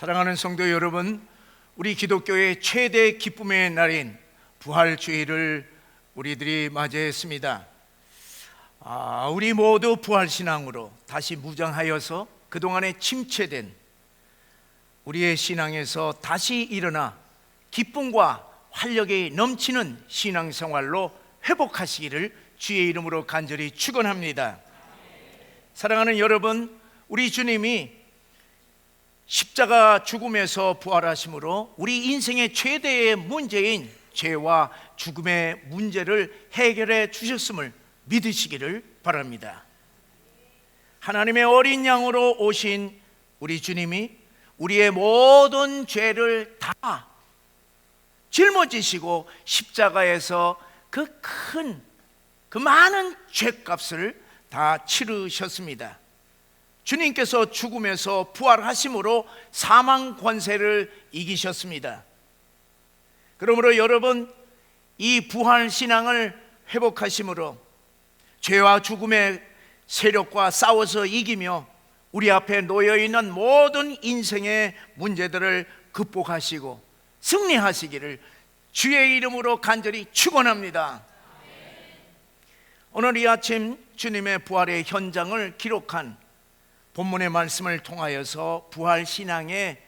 사랑하는 성도 여러분, 우리 기독교의 최대 기쁨의 날인 부활주의를 우리들이 맞이했습니다. 아, 우리 모두 부활신앙으로 다시 무장하여서 그동안에 침체된 우리의 신앙에서 다시 일어나 기쁨과 활력이 넘치는 신앙생활로 회복하시기를 주의 이름으로 간절히 축원합니다. 사랑하는 여러분, 우리 주님이 십자가 죽음에서 부활하심으로 우리 인생의 최대의 문제인 죄와 죽음의 문제를 해결해 주셨음을 믿으시기를 바랍니다. 하나님의 어린 양으로 오신 우리 주님이 우리의 모든 죄를 다 짊어지시고 십자가에서 그 큰, 그 많은 죄값을 다 치르셨습니다. 주님께서 죽음에서 부활하심으로 사망 권세를 이기셨습니다. 그러므로 여러분, 이 부활 신앙을 회복하심으로 죄와 죽음의 세력과 싸워서 이기며 우리 앞에 놓여 있는 모든 인생의 문제들을 극복하시고 승리하시기를 주의 이름으로 간절히 축원합니다. 오늘 이 아침 주님의 부활의 현장을 기록한 본문의 말씀을 통하여서 부활 신앙의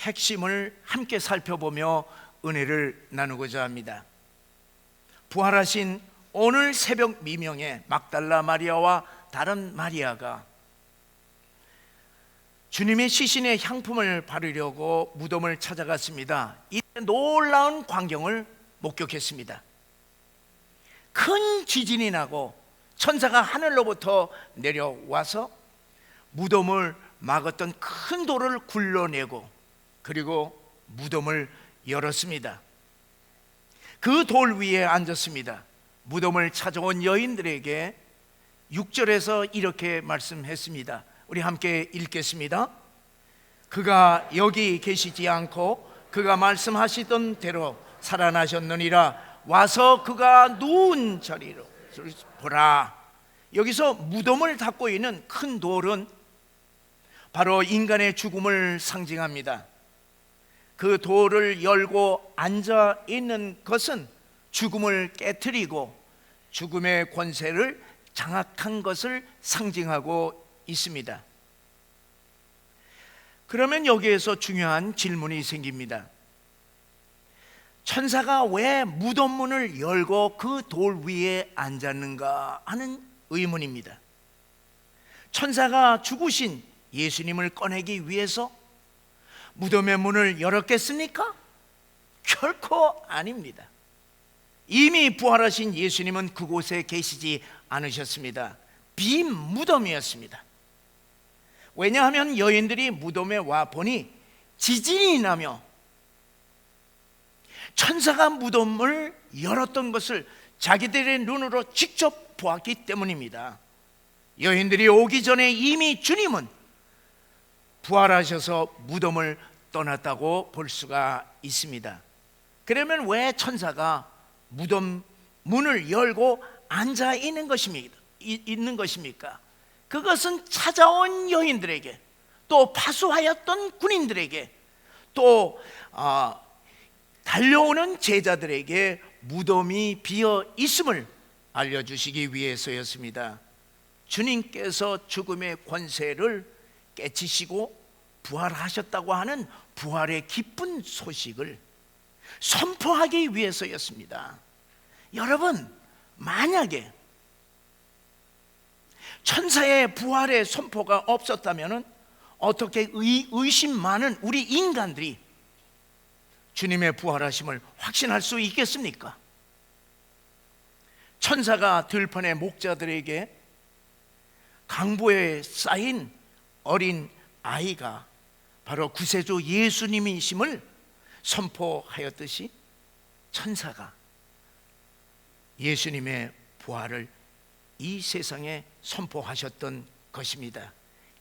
핵심을 함께 살펴보며 은혜를 나누고자 합니다. 부활하신 오늘 새벽 미명에 막달라 마리아와 다른 마리아가 주님의 시신의 향품을 바르려고 무덤을 찾아갔습니다. 이 놀라운 광경을 목격했습니다. 큰 지진이 나고 천사가 하늘로부터 내려와서 무덤을 막았던 큰 돌을 굴러내고 그리고 무덤을 열었습니다. 그 돌 위에 앉았습니다. 무덤을 찾아온 여인들에게 6절에서 이렇게 말씀했습니다. 우리 함께 읽겠습니다. 그가 여기 계시지 않고 그가 말씀하시던 대로 살아나셨느니라 와서 그가 누운 자리로 보라. 여기서 무덤을 닫고 있는 큰 돌은 바로 인간의 죽음을 상징합니다. 그 돌을 열고 앉아 있는 것은 죽음을 깨뜨리고 죽음의 권세를 장악한 것을 상징하고 있습니다. 그러면 여기에서 중요한 질문이 생깁니다. 천사가 왜 무덤 문을 열고 그 돌 위에 앉았는가 하는 의문입니다. 천사가 죽으신 예수님을 꺼내기 위해서 무덤의 문을 열었겠습니까? 결코 아닙니다. 이미 부활하신 예수님은 그곳에 계시지 않으셨습니다. 빈 무덤이었습니다. 왜냐하면 여인들이 무덤에 와 보니 지진이 나며 천사가 무덤을 열었던 것을 자기들의 눈으로 직접 보았기 때문입니다. 여인들이 오기 전에 이미 주님은 부활하셔서 무덤을 떠났다고 볼 수가 있습니다. 그러면 왜 천사가 무덤 문을 열고 앉아 있는 것입니까? 있는 것입니까? 그것은 찾아온 여인들에게 또 파수하였던 군인들에게 또 어, 달려오는 제자들에게 무덤이 비어 있음을 알려주시기 위해서였습니다. 주님께서 죽음의 권세를 깨치시고 부활하셨다고 하는 부활의 기쁜 소식을 선포하기 위해서였습니다. 여러분, 만약에 천사의 부활의 선포가 없었다면 어떻게 의, 의심 많은 우리 인간들이 주님의 부활하심을 확신할 수 있겠습니까? 천사가 들판의 목자들에게 강보에 쌓인 어린 아이가 바로 구세주 예수님이심을 선포하였듯이 천사가 예수님의 부활을 이 세상에 선포하셨던 것입니다.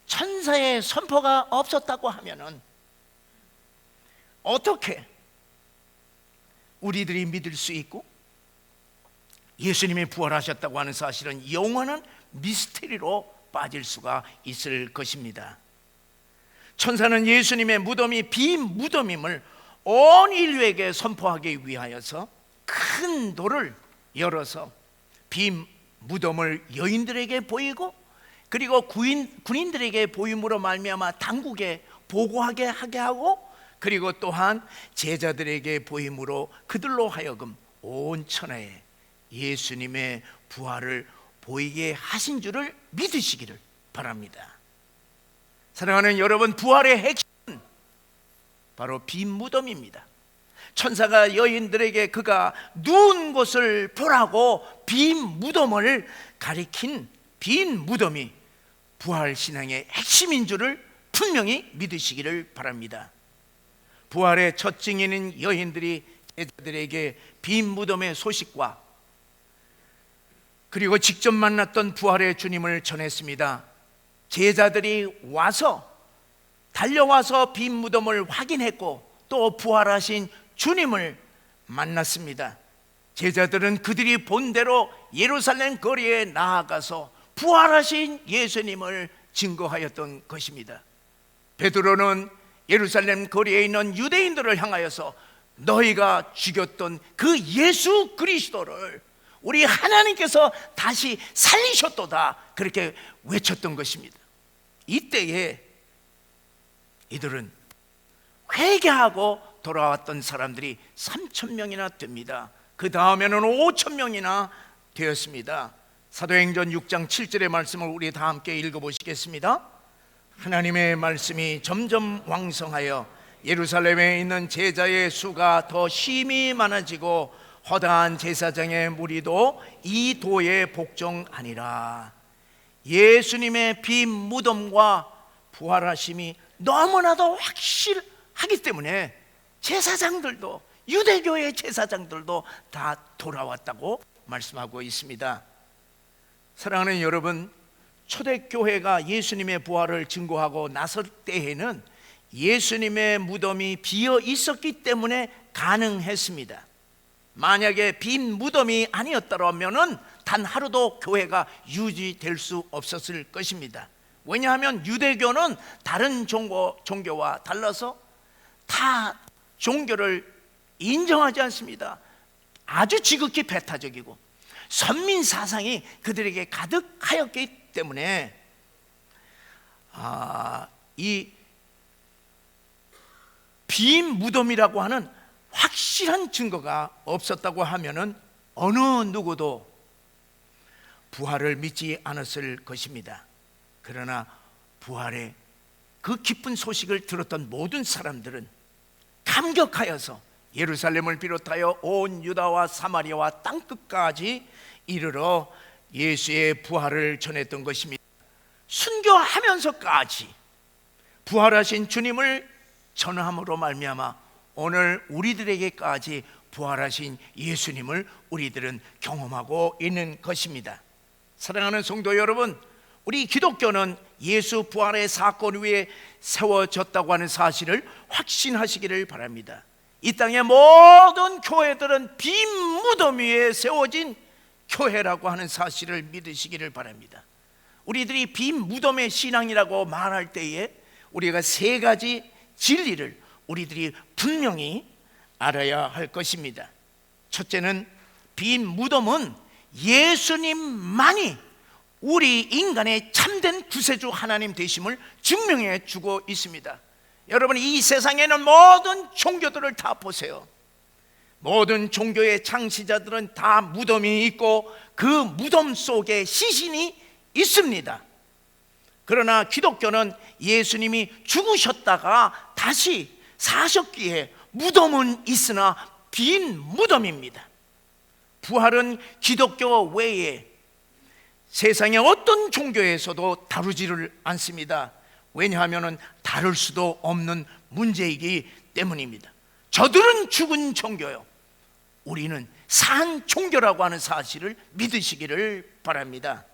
천사의 선포가 없었다고 하면은 어떻게 우리들이 믿을 수 있고 예수님이 부활하셨다고 하는 사실은 영원한 미스테리로 빠질 수가 있을 것입니다. 천사는 예수님의 무덤이 빈 무덤임을 온 인류에게 선포하기 위하여서 큰 돌을 열어서 빈 무덤을 여인들에게 보이고 그리고 구인, 군인들에게 보임으로 말미암아 당국에 보고하게 하게 하고 그리고 또한 제자들에게 보임으로 그들로 하여금 온 천하에 예수님의 부활을 보이게 하신 줄을 믿으시기를 바랍니다. 사랑하는 여러분, 부활의 핵심은 바로 빈 무덤입니다. 천사가 여인들에게 그가 누운 곳을 보라고 빈 무덤을 가리킨 빈 무덤이 부활 신앙의 핵심인 줄을 분명히 믿으시기를 바랍니다. 부활의 첫 증인인 여인들이 제자들에게 빈 무덤의 소식과 그리고 직접 만났던 부활의 주님을 전했습니다. 제자들이 와서 달려와서 빈 무덤을 확인했고 또 부활하신 주님을 만났습니다. 제자들은 그들이 본 대로 예루살렘 거리에 나아가서 부활하신 예수님을 증거하였던 것입니다. 베드로는 예루살렘 거리에 있는 유대인들을 향하여서 너희가 죽였던 그 예수 그리스도를 우리 하나님께서 다시 살리셨도다 그렇게 외쳤던 것입니다. 이때에 이들은 회개하고 돌아왔던 사람들이 3천 명이나 됩니다. 그 다음에는 5천 명이나 되었습니다. 사도행전 6장 7절의 말씀을 우리 다 함께 읽어보시겠습니다. 하나님의 말씀이 점점 왕성하여 예루살렘에 있는 제자의 수가 더 심히 많아지고 허다한 제사장의 무리도 이 도에 복종하니라. 예수님의 빈 무덤과 부활하심이 너무나도 확실하기 때문에 제사장들도 유대교의 제사장들도 다 돌아왔다고 말씀하고 있습니다. 사랑하는 여러분, 초대교회가 예수님의 부활을 증거하고 나설 때에는 예수님의 무덤이 비어 있었기 때문에 가능했습니다. 만약에 빈 무덤이 아니었더라면은 단 하루도 교회가 유지될 수 없었을 것입니다. 왜냐하면 유대교는 다른 종교, 종교와 달라서 다 종교를 인정하지 않습니다. 아주 지극히 배타적이고 선민 사상이 그들에게 가득하였기 때문에 아, 이빈 무덤이라고 하는 확실한 증거가 없었다고 하면은 어느 누구도 부활을 믿지 않았을 것입니다. 그러나 부활의 그 기쁜 소식을 들었던 모든 사람들은 감격하여서 예루살렘을 비롯하여 온 유다와 사마리아와 땅 끝까지 이르러 예수의 부활을 전했던 것입니다. 순교하면서까지 부활하신 주님을 전함으로 말미암아 오늘 우리들에게까지 부활하신 예수님을 우리들은 경험하고 있는 것입니다. 사랑하는 성도 여러분, 우리 기독교는 예수 부활의 사건 위에 세워졌다고 하는 사실을 확신하시기를 바랍니다. 이 땅의 모든 교회들은 빈 무덤 위에 세워진 교회라고 하는 사실을 믿으시기를 바랍니다. 우리들이 빈 무덤의 신앙이라고 말할 때에 우리가 세 가지 진리를 우리들이 분명히 알아야 할 것입니다. 첫째는 빈 무덤은 예수님만이 우리 인간의 참된 구세주 하나님 되심을 증명해 주고 있습니다. 여러분 이 세상에는 모든 종교들을 다 보세요. 모든 종교의 창시자들은 다 무덤이 있고 그 무덤 속에 시신이 있습니다. 그러나 기독교는 예수님이 죽으셨다가 다시 사셨기에 무덤은 있으나 빈 무덤입니다. 부활은 기독교 외에 세상의 어떤 종교에서도 다루지를 않습니다. 왜냐하면 다룰 수도 없는 문제이기 때문입니다. 저들은 죽은 종교요. 우리는 산 종교라고 하는 사실을 믿으시기를 바랍니다.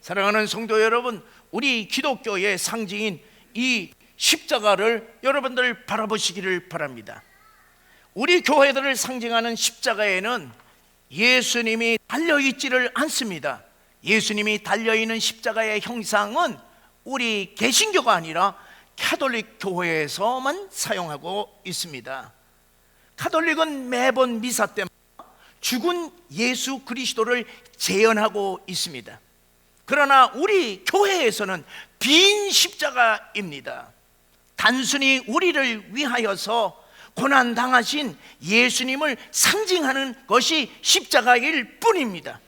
사랑하는 성도 여러분, 우리 기독교의 상징인 이 십자가를 여러분들 바라보시기를 바랍니다. 우리 교회들을 상징하는 십자가에는 예수님이 달려 있지를 않습니다. 예수님이 달려 있는 십자가의 형상은 우리 개신교가 아니라 카톨릭 교회에서만 사용하고 있습니다. 카톨릭은 매번 미사 때마다 죽은 예수 그리스도를 재현하고 있습니다. 그러나 우리 교회에서는 빈 십자가입니다. 단순히 우리를 위하여서 고난 당하신 예수님을 상징하는 것이 십자가일 뿐입니다.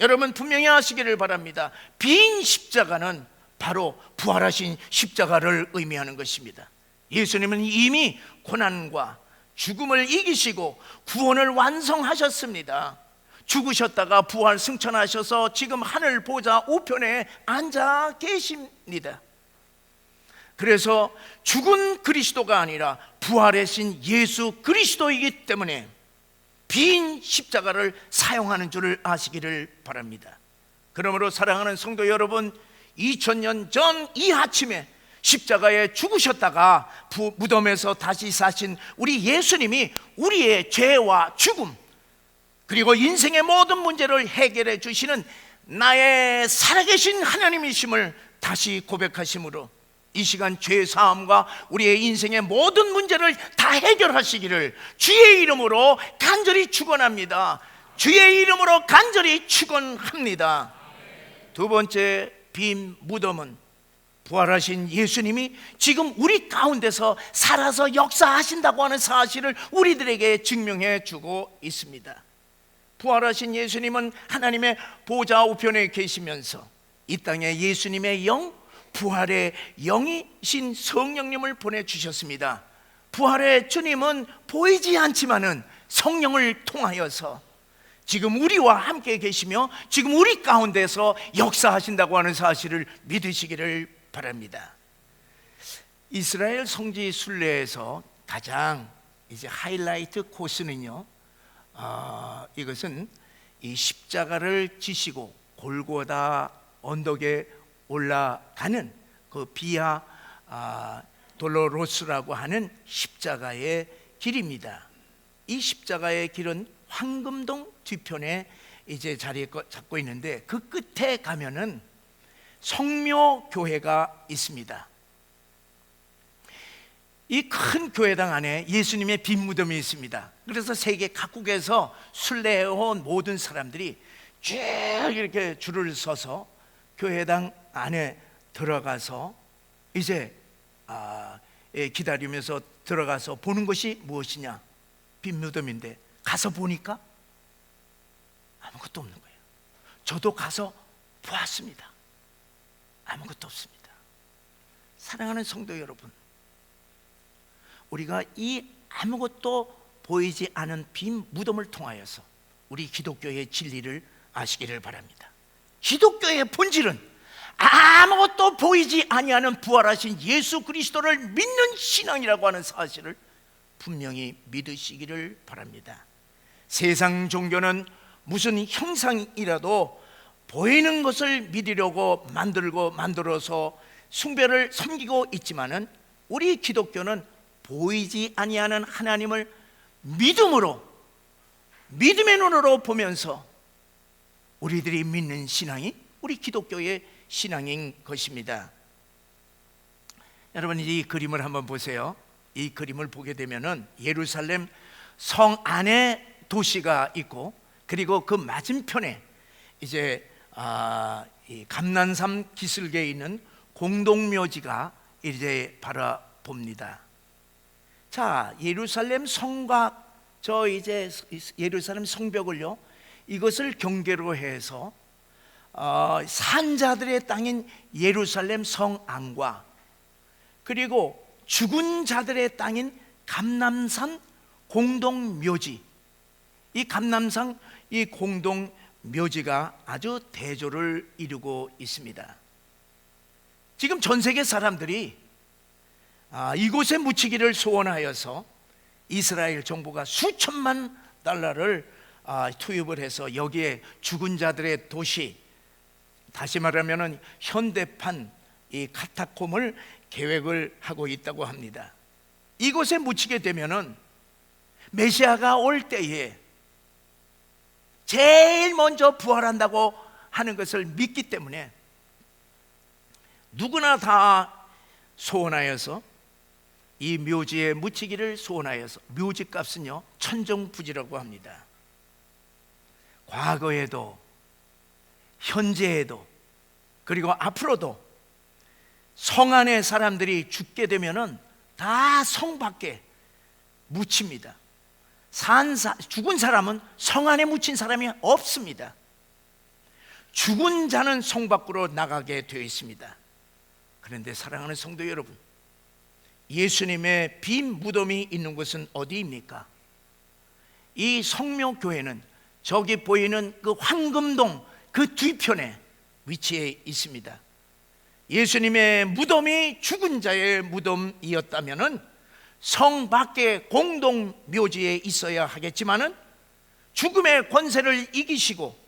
여러분 분명히 아시기를 바랍니다. 빈 십자가는 바로 부활하신 십자가를 의미하는 것입니다. 예수님은 이미 고난과 죽음을 이기시고 구원을 완성하셨습니다. 죽으셨다가 부활 승천하셔서 지금 하늘 보좌 우편에 앉아 계십니다. 그래서 죽은 그리스도가 아니라 부활하신 예수 그리스도이기 때문에 빈 십자가를 사용하는 줄을 아시기를 바랍니다. 그러므로 사랑하는 성도 여러분, 2000년 전 이 아침에 십자가에 죽으셨다가 부, 무덤에서 다시 사신 우리 예수님이 우리의 죄와 죽음 그리고 인생의 모든 문제를 해결해 주시는 나의 살아계신 하나님이심을 다시 고백하심으로 이 시간 죄 사함과 우리의 인생의 모든 문제를 다 해결하시기를 주의 이름으로 간절히 축원합니다. 주의 이름으로 간절히 축원합니다. 두 번째 빈 무덤은 부활하신 예수님이 지금 우리 가운데서 살아서 역사하신다고 하는 사실을 우리들에게 증명해 주고 있습니다. 부활하신 예수님은 하나님의 보좌 우편에 계시면서 이 땅에 예수님의 영, 부활의 영이신 성령님을 보내주셨습니다. 부활의 주님은 보이지 않지만은 성령을 통하여서 지금 우리와 함께 계시며 지금 우리 가운데서 역사하신다고 하는 사실을 믿으시기를 바랍니다. 이스라엘 성지 순례에서 가장 이제 하이라이트 코스는요. 어, 이것은 이 십자가를 지시고 골고다 언덕에 올라가는 그 비아 아, 돌로로스라고 하는 십자가의 길입니다. 이 십자가의 길은 황금동 뒤편에 이제 자리 잡고 있는데 그 끝에 가면은 성묘 교회가 있습니다. 이 큰 교회당 안에 예수님의 빈 무덤이 있습니다. 그래서 세계 각국에서 순례해온 모든 사람들이 쭉 이렇게 줄을 서서 교회당 안에 들어가서 이제 아, 예, 기다리면서 들어가서 보는 것이 무엇이냐? 빈 무덤인데 가서 보니까 아무것도 없는 거예요. 저도 가서 보았습니다. 아무것도 없습니다. 사랑하는 성도 여러분, 우리가 이 아무것도 보이지 않은 빈 무덤을 통하여서 우리 기독교의 진리를 아시기를 바랍니다. 기독교의 본질은 아무것도 보이지 아니하는 부활하신 예수 그리스도를 믿는 신앙이라고 하는 사실을 분명히 믿으시기를 바랍니다. 세상 종교는 무슨 형상이라도 보이는 것을 믿으려고 만들고 만들어서 숭배를 섬기고 있지만은 우리 기독교는 보이지 아니하는 하나님을 믿음으로 믿음의 눈으로 보면서 우리들이 믿는 신앙이 우리 기독교의 신앙인 것입니다. 여러분 이 그림을 한번 보세요. 이 그림을 보게 되면은 예루살렘 성 안에 도시가 있고 그리고 그 맞은편에 이제 아, 이 감난산 기슭에 있는 공동묘지가 이제 바라봅니다. 자, 예루살렘 성곽 저 이제 예루살렘 성벽을요. 이것을 경계로 해서 어, 산자들의 땅인 예루살렘 성안과 그리고 죽은 자들의 땅인 감남산 공동묘지 이 감남산 이 공동묘지가 아주 대조를 이루고 있습니다. 지금 전 세계 사람들이 아, 이곳에 묻히기를 소원하여서 이스라엘 정부가 수천만 달러를 아, 투입을 해서 여기에 죽은 자들의 도시 다시 말하면 현대판 이 카타콤을 계획을 하고 있다고 합니다. 이곳에 묻히게 되면은 메시아가 올 때에 제일 먼저 부활한다고 하는 것을 믿기 때문에 누구나 다 소원하여서 이 묘지에 묻히기를 소원하여서 묘지 값은요 천정부지라고 합니다. 과거에도 현재에도 그리고 앞으로도 성 안에 사람들이 죽게 되면은 다 성 밖에 묻힙니다. 산 사, 죽은 사람은 성 안에 묻힌 사람이 없습니다. 죽은 자는 성 밖으로 나가게 되어 있습니다. 그런데 사랑하는 성도 여러분, 예수님의 빈 무덤이 있는 곳은 어디입니까? 이 성묘교회는 저기 보이는 그 황금동 그 뒤편에 위치해 있습니다. 예수님의 무덤이 죽은 자의 무덤이었다면은 성 밖에 공동 묘지에 있어야 하겠지만은 죽음의 권세를 이기시고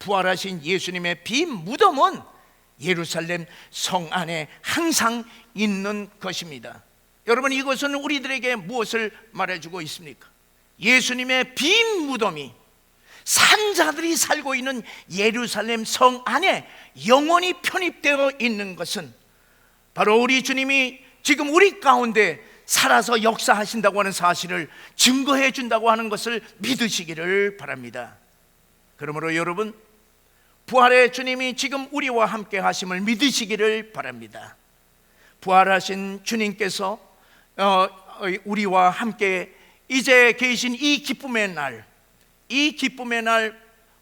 부활하신 예수님의 빈 무덤은 예루살렘 성 안에 항상 있는 것입니다. 여러분 이것은 우리들에게 무엇을 말해주고 있습니까? 예수님의 빈 무덤이 산자들이 살고 있는 예루살렘 성 안에 영원히 편입되어 있는 것은 바로 우리 주님이 지금 우리 가운데 살아서 역사하신다고 하는 사실을 증거해 준다고 하는 것을 믿으시기를 바랍니다. 그러므로 여러분 부활의 주님이 지금 우리와 함께 하심을 믿으시기를 바랍니다. 부활하신 주님께서 어, 우리와 함께 이제 계신 이 기쁨의 날, 이 기쁨의 날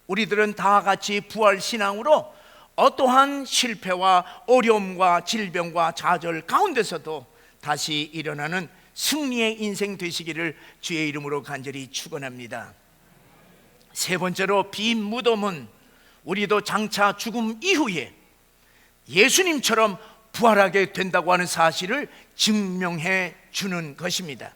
우리들은 다 같이 부활 신앙으로 어떠한 실패와 어려움과 질병과 좌절 가운데서도 다시 일어나는 승리의 인생 되시기를 주의 이름으로 간절히 축원합니다. 세 번째로 빈 무덤은 우리도 장차 죽음 이후에 예수님처럼 부활하게 된다고 하는 사실을 증명해 주는 것입니다.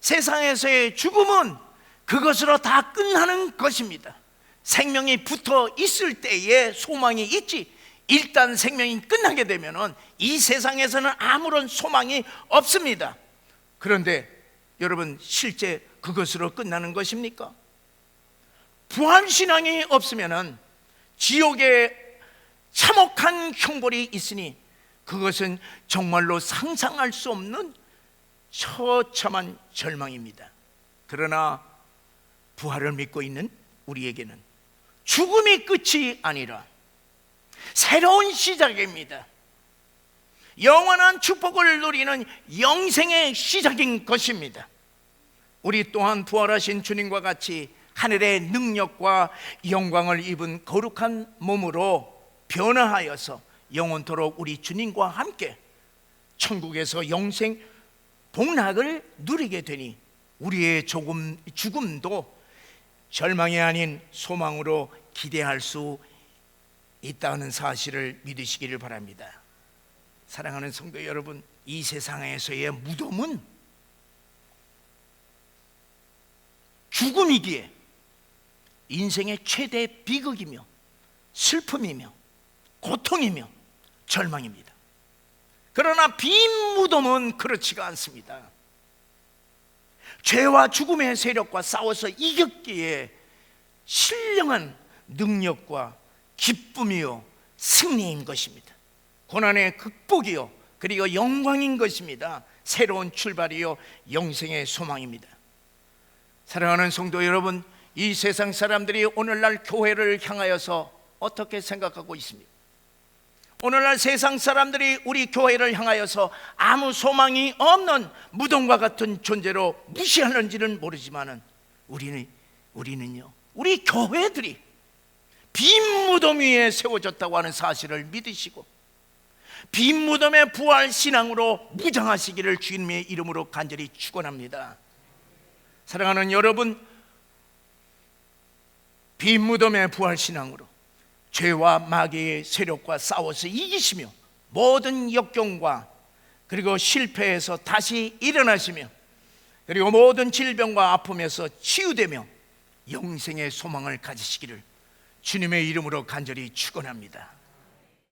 세상에서의 죽음은 그것으로 다 끝나는 것입니다. 생명이 붙어 있을 때에 소망이 있지. 일단 생명이 끝나게 되면은 이 세상에서는 아무런 소망이 없습니다. 그런데 여러분 실제 그것으로 끝나는 것입니까? 부활 신앙이 없으면은 지옥에 참혹한 형벌이 있으니 그것은 정말로 상상할 수 없는 처참한 절망입니다. 그러나 부활을 믿고 있는 우리에게는 죽음이 끝이 아니라 새로운 시작입니다. 영원한 축복을 누리는 영생의 시작인 것입니다. 우리 또한 부활하신 주님과 같이 하늘의 능력과 영광을 입은 거룩한 몸으로 변화하여서 영원토록 우리 주님과 함께 천국에서 영생 복락을 누리게 되니 우리의 조금 죽음도 절망이 아닌 소망으로 기대할 수 있다는 사실을 믿으시기를 바랍니다. 사랑하는 성도 여러분, 이 세상에서의 무덤은 죽음이기에 인생의 최대 비극이며 슬픔이며 고통이며 절망입니다. 그러나 빈 무덤은 그렇지가 않습니다. 죄와 죽음의 세력과 싸워서 이겼기에 신령한 능력과 기쁨이요 승리인 것입니다. 고난의 극복이요 그리고 영광인 것입니다. 새로운 출발이요 영생의 소망입니다. 사랑하는 성도 여러분, 이 세상 사람들이 오늘날 교회를 향하여서 어떻게 생각하고 있습니까? 오늘날 세상 사람들이 우리 교회를 향하여서 아무 소망이 없는 무덤과 같은 존재로 무시하는지는 모르지만은 우리는 우리는요. 우리 교회들이 빈 무덤 위에 세워졌다고 하는 사실을 믿으시고 빈 무덤의 부활 신앙으로 무장하시기를 주님의 이름으로 간절히 축원합니다. 사랑하는 여러분, 빈 무덤의 부활 신앙으로 죄와 마귀의 세력과 싸워서 이기시며 모든 역경과 그리고 실패에서 다시 일어나시며 그리고 모든 질병과 아픔에서 치유되며 영생의 소망을 가지시기를 주님의 이름으로 간절히 축원합니다.